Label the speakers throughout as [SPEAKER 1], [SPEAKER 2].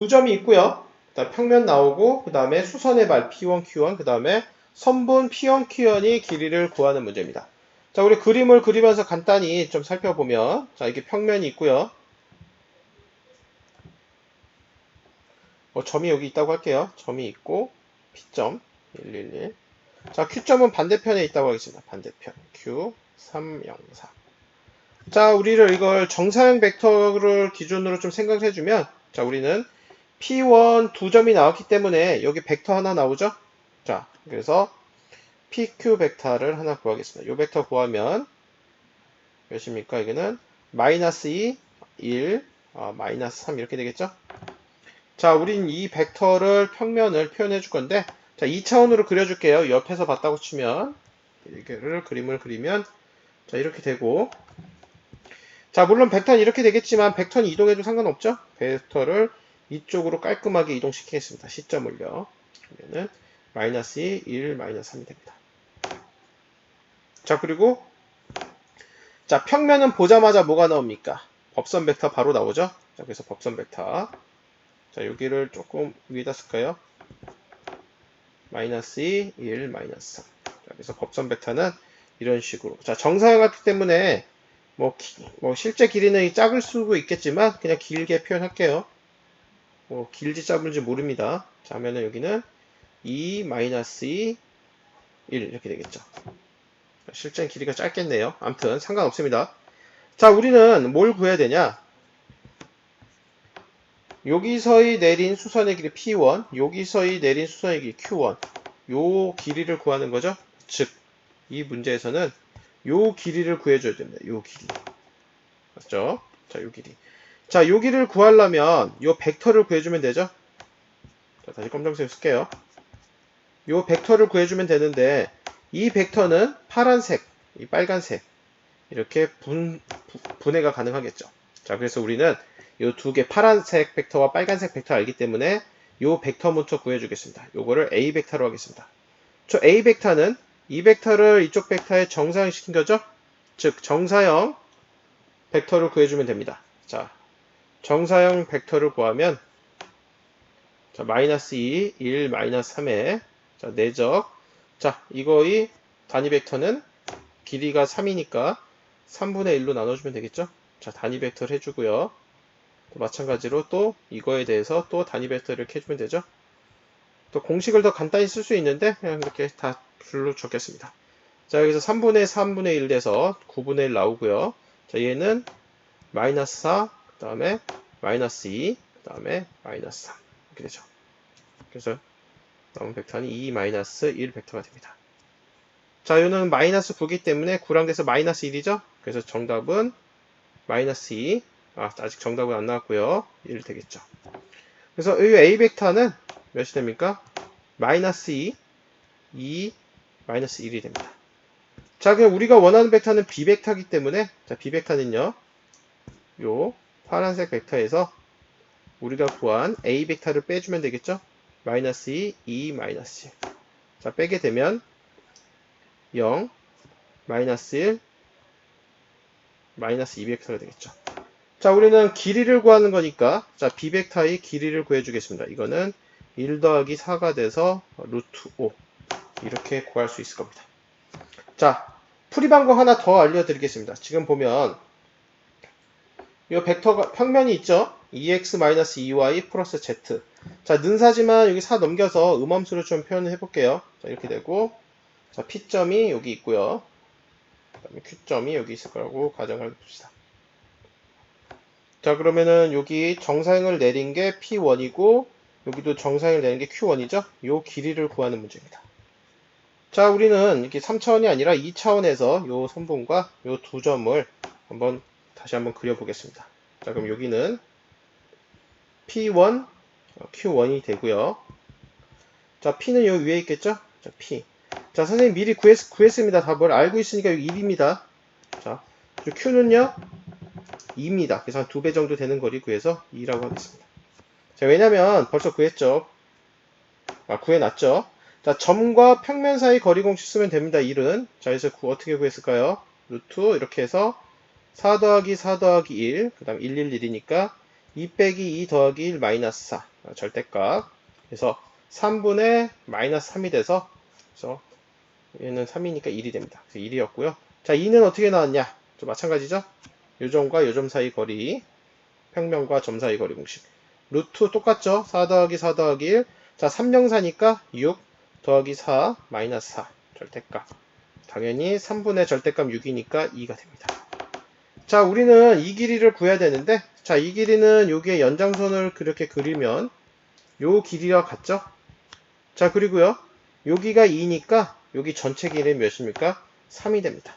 [SPEAKER 1] 두 점이 있고요. 그다음 평면 나오고 그 다음에 수선의 발 P1, Q1 그 다음에 선분 P1, Q1이 길이를 구하는 문제입니다. 자, 우리 그림을 그리면서 간단히 좀 살펴보면 자, 이게 평면이 있고요. 뭐 점이 여기 있다고 할게요. 점이 있고 P점 111. 자, Q점은 반대편에 있다고 하겠습니다. 반대편 Q 304. 자, 우리를 이걸 정사형 벡터를 기준으로 좀 생각해 주면 자, 우리는 P1 두 점이 나왔기 때문에 여기 벡터 하나 나오죠? 자, 그래서 PQ 벡터를 하나 구하겠습니다. 이 벡터 구하면 몇입니까? 이거는 마이너스 2, 1, 아, 마이너스 3 이렇게 되겠죠? 자, 우린 이 벡터를 평면을 표현해 줄 건데 자, 2차원으로 그려줄게요. 옆에서 봤다고 치면 이거를 그림을 그리면 자, 이렇게 되고 자, 물론 벡터는 이렇게 되겠지만 벡터는 이동해도 상관없죠? 벡터를 이쪽으로 깔끔하게 이동시키겠습니다. 시점을요. 그러면은 마이너스 2, 1, 마이너스 3이 됩니다. 자, 그리고 자, 평면은 보자마자 뭐가 나옵니까? 법선 벡터 바로 나오죠? 자, 그래서 법선 벡터. 자, 여기를 조금 위에다 쓸까요? 마이너스 2, 1, 마이너스 3. 자, 그래서 법선 벡터는 이런 식으로. 자, 정사형이기 때문에 뭐, 기- 뭐 실제 길이는 작을 수도 있겠지만 그냥 길게 표현할게요. 뭐 길지 짧은지 모릅니다. 자, 하면은 여기는 2 마이너스 2 1 이렇게 되겠죠. 실제 길이가 짧겠네요. 아무튼 상관없습니다. 자, 우리는 뭘 구해야 되냐? 여기서의 내린 수선의 길이 P1, 여기서의 내린 수선의 길이 Q1. 요 길이를 구하는 거죠. 즉, 이 문제에서는 요 길이를 구해줘야 됩니다. 요 길이. 맞죠? 자, 요 길이. 자, 요 길이를 구하려면 요 벡터를 구해주면 되죠? 자, 다시 검정색 쓸게요. 요 벡터를 구해주면 되는데 이 벡터는 파란색, 이 빨간색 이렇게 분, 부- 분해가 가능하겠죠. 자, 그래서 우리는 요 두 개 파란색 벡터와 빨간색 벡터 알기 때문에 요 벡터 먼저 구해주겠습니다. 요거를 A 벡터로 하겠습니다. 저 A 벡터는 이 벡터를 이쪽 벡터에 정사형 시킨 거죠? 즉 정사형 벡터를 구해주면 됩니다. 자, 정사형 벡터를 구하면 자, 마이너스 2, 1, 마이너스 3에 자, 내적 자, 이거의 단위 벡터는 길이가 3이니까 3분의 1로 나눠주면 되겠죠? 자, 단위 벡터를 해주고요. 또 마찬가지로 또 이거에 대해서 또 단위 벡터를 이렇게 해주면 되죠? 또 공식을 더 간단히 쓸 수 있는데 그냥 이렇게 다 줄로 적겠습니다. 자, 여기서 3분의 3분의 1 돼서 9분의 1 나오고요. 자, 얘는 마이너스 4, 그 다음에 마이너스 2, 그 다음에 마이너스 3 이렇게 되죠. 그래서 남은 벡터는 2 마이너스 1 벡터가 됩니다. 자, 얘는 마이너스 9기 때문에 9랑 돼서 마이너스 1이죠. 그래서 정답은 마이너스 2. 아, 아직 정답은 안 나왔고요. 1 되겠죠. 그래서 이 A 벡터는 몇이 됩니까? 마이너스 2, 2, 마이너스 1이 됩니다. 자, 그럼 우리가 원하는 벡터는 B 벡터이기 때문에 자, B 벡터는요. 요 파란색 벡터에서 우리가 구한 A 벡터를 빼주면 되겠죠? 마이너스 2, 2, 마이너스 1. 자, 빼게 되면 0, 마이너스 1, 마이너스 2 벡터가 되겠죠. 자, 우리는 길이를 구하는 거니까 자, B 벡터의 길이를 구해주겠습니다. 이거는 1 더하기 4가 돼서 루트 5 이렇게 구할 수 있을 겁니다. 자, 풀이 방법 하나 더 알려드리겠습니다. 지금 보면 이 벡터가 평면이 있죠? 2x-2y 플러스 z. 자, 는사지만 여기 4 넘겨서 음함수로 좀 표현을 해볼게요. 자, 이렇게 되고, 자, P점이 여기 있고요. 그 다음에 Q점이 여기 있을 거라고 가정을 해봅시다. 자, 그러면은 여기 정사형을 내린 게 P1이고, 여기도 정사형을 내린 게 Q1이죠? 요 길이를 구하는 문제입니다. 자, 우리는 이렇게 3차원이 아니라 2차원에서 요 선분과 요 두 점을 한번 다시 한번 그려보겠습니다. 자, 그럼 여기는 P1, 어, Q1이 되고요. 자, P는 여기 위에 있겠죠? 자, P. 자, 선생님 미리 구했, 구했습니다. 답을 알고 있으니까 여기 1입니다. 자, Q는요? 2입니다. 그래서 한 두 배 정도 되는 거리 구해서 2라고 하겠습니다. 자, 왜냐면 벌써 구했죠. 아, 구해놨죠. 자, 점과 평면 사이 거리 공식 쓰면 됩니다. 1은. 자, 그래서 구, 어떻게 구했을까요? 루트 이렇게 해서 4 더하기 4 더하기 1, 그 다음 1, 1, 1이니까 2 빼기 2 더하기 1 마이너스 4 아, 절대값 그래서 3분의 마이너스 3이 돼서 그래서 얘는 3이니까 1이 됩니다. 그래서 1이었고요. 자 2는 어떻게 나왔냐? 또 마찬가지죠. 요점과 요점 사이 거리 평면과 점 사이 거리 공식 루트 똑같죠? 4 더하기 4 더하기 1 자 3명사니까 6 더하기 4 마이너스 4 절대값 당연히 3분의 절대값 6이니까 2가 됩니다. 자, 우리는 이 길이를 구해야 되는데, 자, 이 길이는 여기에 연장선을 그렇게 그리면 요 길이와 같죠? 자, 그리고요, 여기가 2니까 여기 전체 길이는 몇입니까? 3이 됩니다.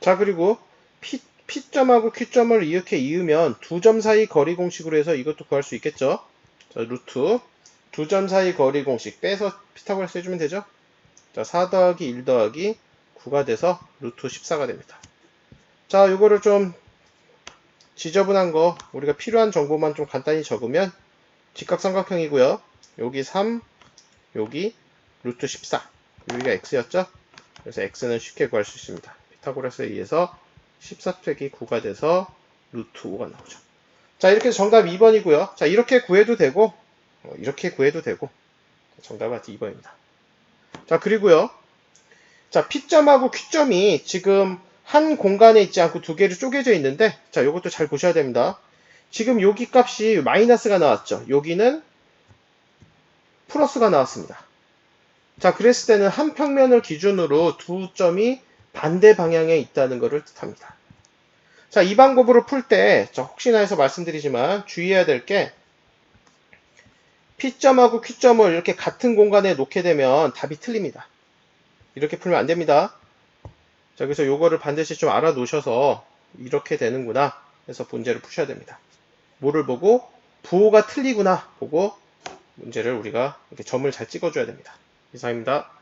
[SPEAKER 1] 자, 그리고 P, P점하고 Q점을 이렇게 이으면 두 점 사이 거리 공식으로 해서 이것도 구할 수 있겠죠? 자, 루트 두 점 사이 거리 공식 빼서 피타고라스 해주면 되죠? 자, 4 더하기 1 더하기 9가 돼서 루트 14가 됩니다. 자, 요거를 좀 지저분한 거 우리가 필요한 정보만 좀 간단히 적으면 직각삼각형이고요. 여기 3, 여기 루트 14. 여기가 x였죠? 그래서 x는 쉽게 구할 수 있습니다. 피타고라스에 의해서 14 빼기 9가 돼서 루트 5가 나오죠. 자, 이렇게 정답 2번이고요. 자, 이렇게 구해도 되고 어, 이렇게 구해도 되고 정답은 2번입니다. 자, 그리고요. 자, P점하고 Q점이 지금 한 공간에 있지 않고 두 개로 쪼개져 있는데, 자, 요것도 잘 보셔야 됩니다. 지금 여기 값이 마이너스가 나왔죠. 여기는 플러스가 나왔습니다. 자, 그랬을 때는 한 평면을 기준으로 두 점이 반대 방향에 있다는 것을 뜻합니다. 자, 이 방법으로 풀 때, 자, 혹시나 해서 말씀드리지만 주의해야 될 게, P점하고 Q점을 이렇게 같은 공간에 놓게 되면 답이 틀립니다. 이렇게 풀면 안 됩니다. 자, 그래서 요거를 반드시 좀 알아 놓으셔서 이렇게 되는구나 해서 문제를 푸셔야 됩니다. 뭐를 보고 부호가 틀리구나 보고 문제를 우리가 이렇게 점을 잘 찍어줘야 됩니다. 이상입니다.